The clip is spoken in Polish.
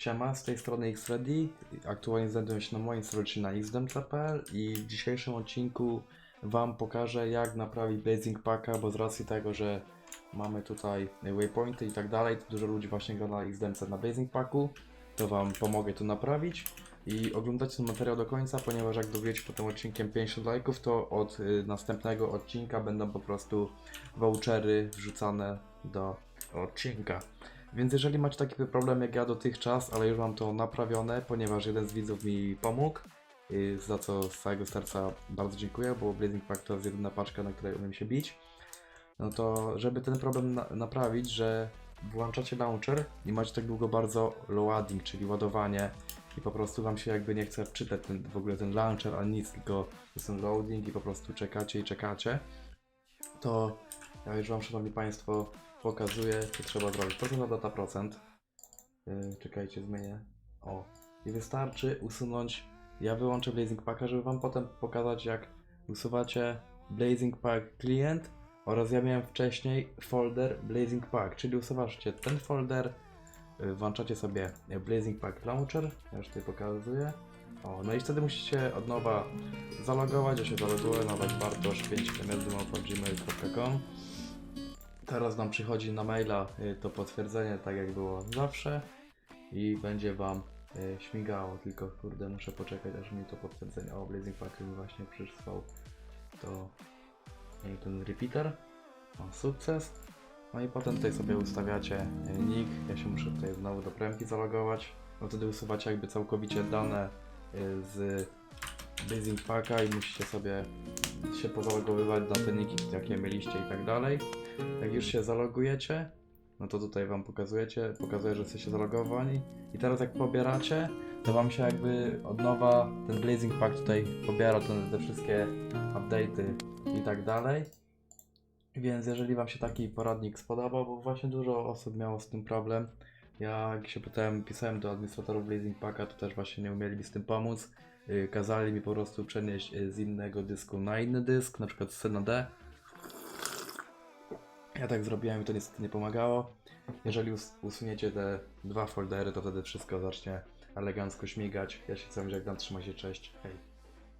Siema, z tej strony XReady. Aktualnie znajduję się na moim serwerze na xdem.pl i w dzisiejszym odcinku Wam pokażę jak naprawić Blazing Packa, bo z racji tego, że mamy tutaj waypointy i tak dalej, to dużo ludzi właśnie gra na XDMC na Blazing Packu, to Wam pomogę to naprawić i oglądajcie ten materiał do końca, ponieważ jak dowiecie po tym odcinkiem 50 lajków, to od y, następnego odcinka będą po prostu vouchery wrzucane do odcinka. Więc jeżeli macie taki problem jak ja dotychczas, ale już mam to naprawione, ponieważ jeden z widzów mi pomógł, y, za co z całego serca bardzo dziękuję, bo Blazing Pack to jest jedyna paczka, na której umiem się bić. No to, żeby ten problem na naprawić, że włączacie launcher i macie tak długo bardzo loading, czyli ładowanie i po prostu wam się jakby nie chce wczytać ten, w ogóle ten launcher, ani nic, tylko jest ten loading i po prostu czekacie i czekacie, to ja już wam, szanowni państwo, pokazuję, co trzeba zrobić. Procent na data procent. Yy, czekajcie, zmienię. O. I wystarczy usunąć. Ja wyłączę Blazing Packa, żeby wam potem pokazać, jak usuwacie Blazing Pack klient oraz ja miałem wcześniej folder Blazing Pack, czyli usuwacie ten folder, yy, włączacie sobie Blazing Pack Launcher, ja już tutaj pokazuję. O, no i wtedy musicie od nowa zalogować, ja się zaloguję, nadać bartosz 5 gmail.com Teraz Wam przychodzi na maila y, to potwierdzenie, tak jak było zawsze. I będzie Wam y, śmigało, tylko kurde muszę poczekać aż mi to potwierdzenie, o Blazing Pack mi właśnie przysłał to y, ten repeater, o sukces, no i potem tutaj sobie ustawiacie nick, ja się muszę tutaj znowu do premki zalogować, no wtedy usuwacie jakby całkowicie dane z Blazing Packa i musicie sobie się pozalogowywać na te niki, jakie mieliście i tak dalej. Jak już się zalogujecie, no to tutaj wam pokazujecie, pokazuje, że jesteście zalogowani i teraz jak pobieracie, to wam się jakby od nowa ten Blazing Pack tutaj pobiera ten, te wszystkie update'y i tak dalej. Więc jeżeli wam się taki poradnik spodobał, bo właśnie dużo osób miało z tym problem, ja jak się pytałem, pisałem do administratorów Blazing Packa, to też właśnie nie umieli mi z tym pomóc. Yy, Kazali mi po prostu przenieść yy, z innego dysku na inny dysk, na przykład z na D. Ja tak zrobiłem i to niestety nie pomagało. Jeżeli us- usuniecie te dwa foldery, to wtedy wszystko zacznie elegancko śmigać. Ja się z wami żegnam, trzymaj się, cześć, hej.